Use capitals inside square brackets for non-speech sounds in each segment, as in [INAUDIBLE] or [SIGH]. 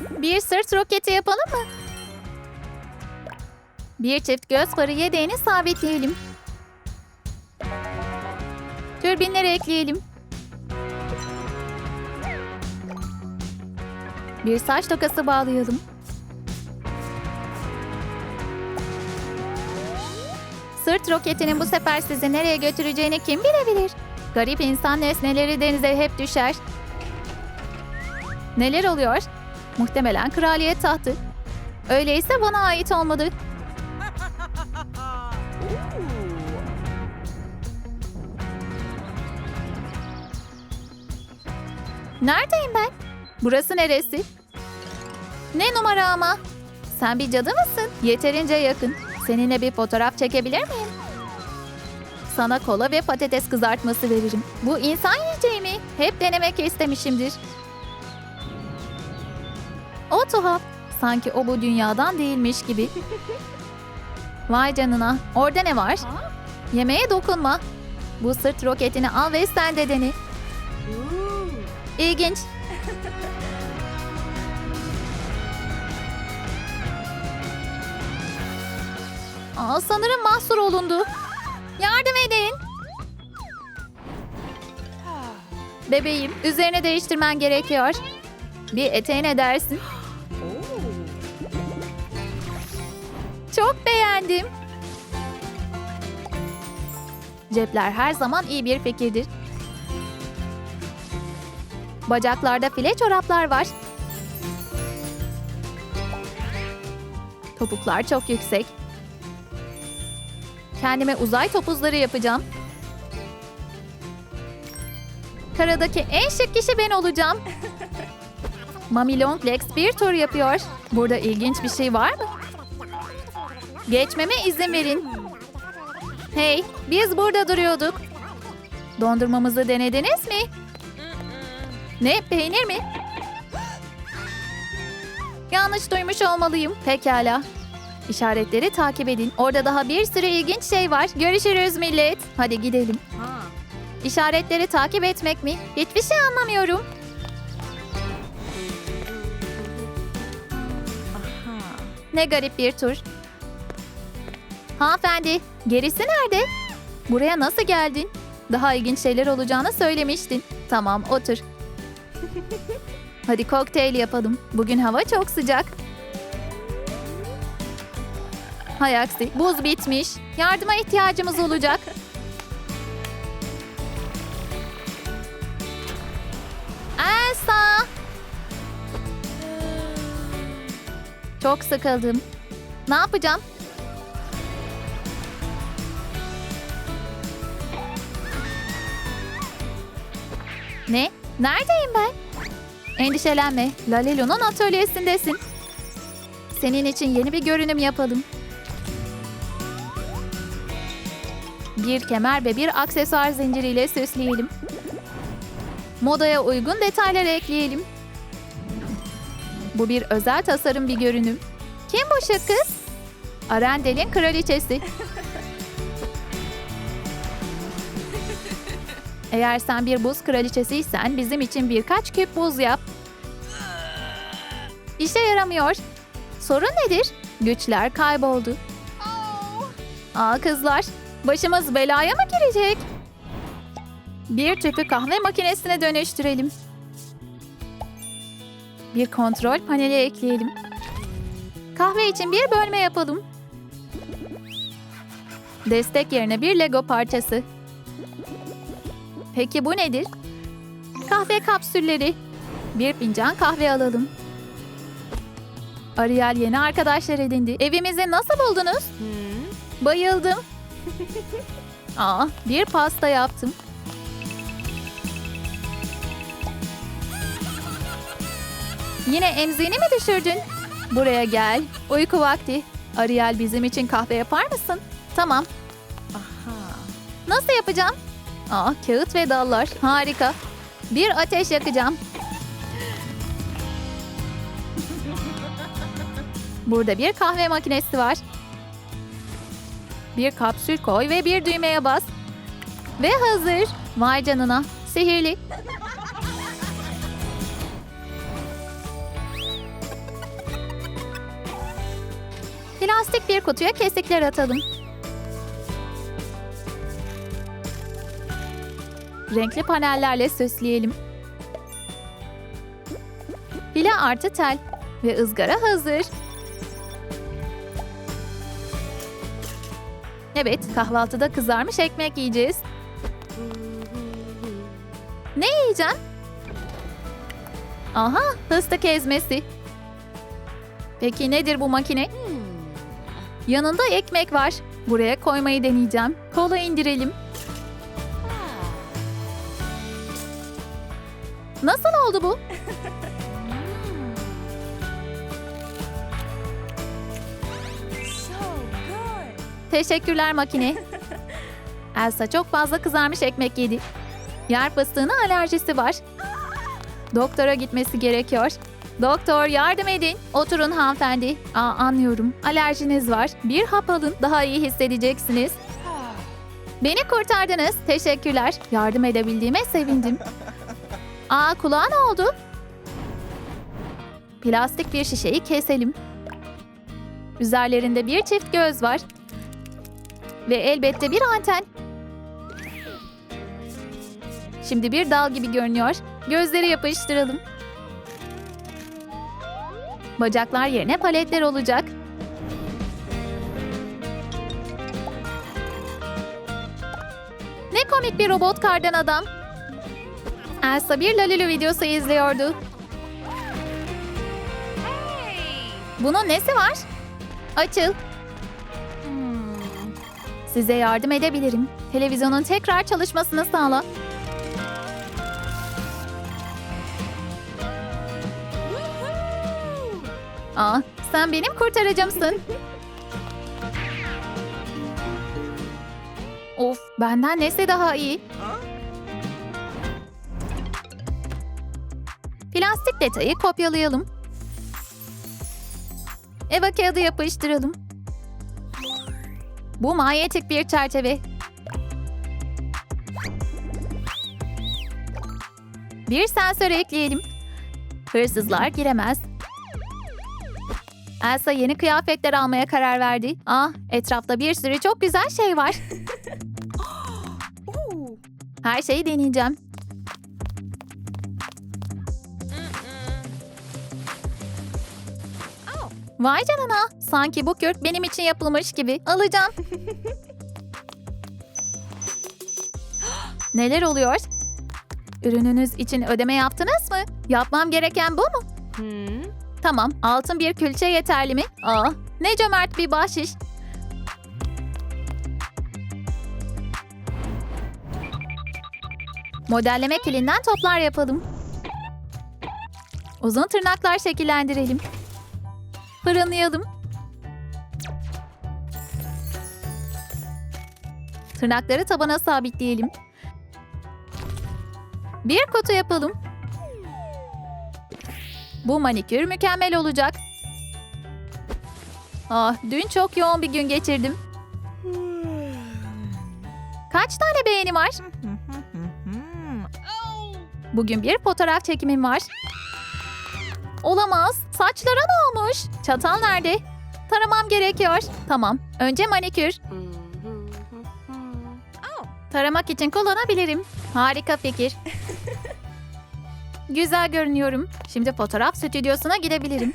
Bir sırt roketi yapalım mı? Bir çift göz farı yedeğini sabitleyelim. Türbinleri ekleyelim. Bir saç tokası bağlayalım. Sırt roketinin bu sefer sizi nereye götüreceğini kim bilebilir? Garip insan nesneleri denize hep düşer. Neler oluyor? Muhtemelen kraliyet tahtı. Öyleyse bana ait olmadı. Neredeyim ben? Burası neresi? Ne numara ama? Sen bir cadı mısın? Yeterince yakın. Seninle bir fotoğraf çekebilir miyim? Sana kola ve patates kızartması veririm. Bu insan yiyeceği mi? Hep denemek istemişimdir. O tuhaf. Sanki o bu dünyadan değilmiş gibi. [LAUGHS] Vay canına. Orada ne var? Yemeğe dokunma. Bu sırt roketini al ve sen de dene. İlginç. [LAUGHS] Aa, sanırım mahsur olundu. Yardım edin. Bebeğim, üzerine değiştirmen gerekiyor. Bir eteğe ne dersin? [GASPS] Çok beğendim. Cepler her zaman iyi bir fikirdir. Bacaklarda file çoraplar var. Topuklar çok yüksek. Kendime uzay topuzları yapacağım. Karadaki en şık kişi ben olacağım. [LAUGHS] Mami Longlegs bir tur yapıyor. Burada ilginç bir şey var mı? Geçmeme izin verin. Hey, biz burada duruyorduk. Dondurmamızı denediniz mi? Ne, peynir mi? Yanlış duymuş olmalıyım. Pekala. İşaretleri takip edin. Orada daha bir sürü ilginç şey var. Görüşürüz millet. Hadi gidelim. İşaretleri takip etmek mi? Hiçbir şey anlamıyorum. Ne garip bir tur. Hanımefendi, gerisi nerede? Buraya nasıl geldin? Daha ilginç şeyler olacağını söylemiştin. Tamam, otur. [LAUGHS] Hadi kokteyl yapalım. Bugün hava çok sıcak. Hay aksi, buz bitmiş. Yardıma ihtiyacımız olacak. Elsa! Çok sıkıldım. Ne yapacağım? Ne? Neredeyim ben? Endişelenme. Lalelo'nun atölyesindesin. Senin için yeni bir görünüm yapalım. Bir kemer ve bir aksesuar zinciriyle süsleyelim. Modaya uygun detaylar ekleyelim. Bu bir özel tasarım bir görünüm. Kim bu şık kız? Arendel'in kraliçesi. Eğer sen bir buz kraliçesiysen bizim için birkaç küp buz yap. İşe yaramıyor. Sorun nedir? Güçler kayboldu. Aa kızlar, başımız belaya mı girecek? Bir tüpü kahve makinesine dönüştürelim. Bir kontrol paneli ekleyelim. Kahve için bir bölme yapalım. Destek yerine bir Lego parçası. Peki bu nedir? Kahve kapsülleri. Bir fincan kahve alalım. Ariel yeni arkadaşlar edindi. Evimizi nasıl buldunuz? Bayıldım. [LAUGHS] Aa, bir pasta yaptım. Yine emziğini mi düşürdün? Buraya gel. Uyku vakti. Ariel bizim için kahve yapar mısın? Tamam. Nasıl yapacağım? Aa, kağıt ve dallar. Harika. Bir ateş yakacağım. Burada bir kahve makinesi var. Bir kapsül koy ve bir düğmeye bas. Ve hazır. Vay canına. Sihirli. Plastik bir kutuya kesikler atalım. Renkli panellerle süsleyelim. File artı tel ve ızgara hazır. Evet, kahvaltıda kızarmış ekmek yiyeceğiz. Ne yiyeceğim? Aha, fıstık ezmesi. Peki nedir bu makine? Yanında ekmek var. Buraya koymayı deneyeceğim. Kola indirelim. Nasıl oldu bu? Teşekkürler makine. [LAUGHS] Elsa çok fazla kızarmış ekmek yedi. Yer fıstığına alerjisi var. Doktora gitmesi gerekiyor. Doktor yardım edin. Oturun hanımefendi. Aa anlıyorum. Alerjiniz var. Bir hap alın. Daha iyi hissedeceksiniz. Beni kurtardınız. Teşekkürler. Yardım edebildiğime sevindim. [LAUGHS] Aa kulağa ne oldu? Plastik bir şişeyi keselim. Üzerlerinde bir çift göz var. Ve elbette bir anten. Şimdi bir dal gibi görünüyor. Gözleri yapıştıralım. Bacaklar yerine paletler olacak. Ne komik bir robot kardan adam. Elsa bir Lalulu videosu izliyordu. Bunun nesi var? Açıl. Size yardım edebilirim. Televizyonun tekrar çalışmasını sağla. Aa, sen benim kurtarıcımsın. [LAUGHS] of, benden nesi daha iyi? Plastik detayı kopyalayalım. Eva kağıdı yapıştıralım. Bu manyetik bir çerçeve. Bir sensör ekleyelim. Hırsızlar giremez. Elsa yeni kıyafetler almaya karar verdi. Ah, etrafta bir sürü çok güzel şey var. [LAUGHS] Her şeyi deneyeceğim. Vay canına. Sanki bu kürk benim için yapılmış gibi. Alacağım. [GASPS] Neler oluyor? Ürününüz için ödeme yaptınız mı? Yapmam gereken bu mu? Hmm. Tamam. Altın bir külçe yeterli mi? Aa, ne cömert bir bahşiş. Modelleme kilinden toplar yapalım. Uzun tırnaklar şekillendirelim. Fırınlayalım. Tırnakları tabana sabitleyelim. Bir kutu yapalım. Bu manikür mükemmel olacak. Ah, dün çok yoğun bir gün geçirdim. Kaç tane beğeni var? Bugün bir fotoğraf çekimim var. Olamaz. Saçlara ne olmuş? Çatal nerede? Taramam gerekiyor. Tamam. Önce manikür. Taramak için kullanabilirim. Harika fikir. [LAUGHS] Güzel görünüyorum. Şimdi fotoğraf stüdyosuna gidebilirim.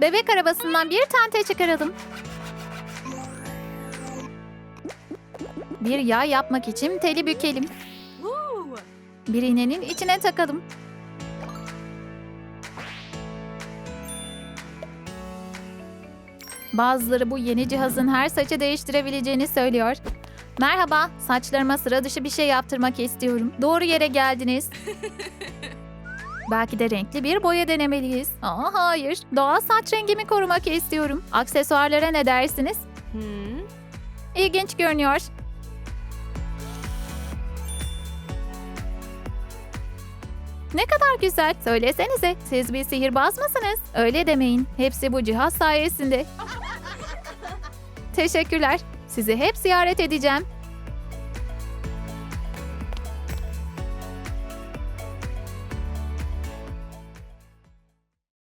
Bebek arabasından bir tente çıkaralım. Bir yağ yapmak için teli bükelim. Bir iğnenin içine takalım. Bazıları bu yeni cihazın her saçı değiştirebileceğini söylüyor. Merhaba, saçlarıma sıra dışı bir şey yaptırmak istiyorum. Doğru yere geldiniz. [LAUGHS] Belki de renkli bir boya denemeliyiz. Aa hayır, doğal saç rengimi korumak istiyorum. Aksesuarlara ne dersiniz? Hmm. İlginç görünüyor. Ne kadar güzel. Söylesenize, siz bir sihirbaz mısınız? Öyle demeyin. Hepsi bu cihaz sayesinde. Teşekkürler. Sizi hep ziyaret edeceğim.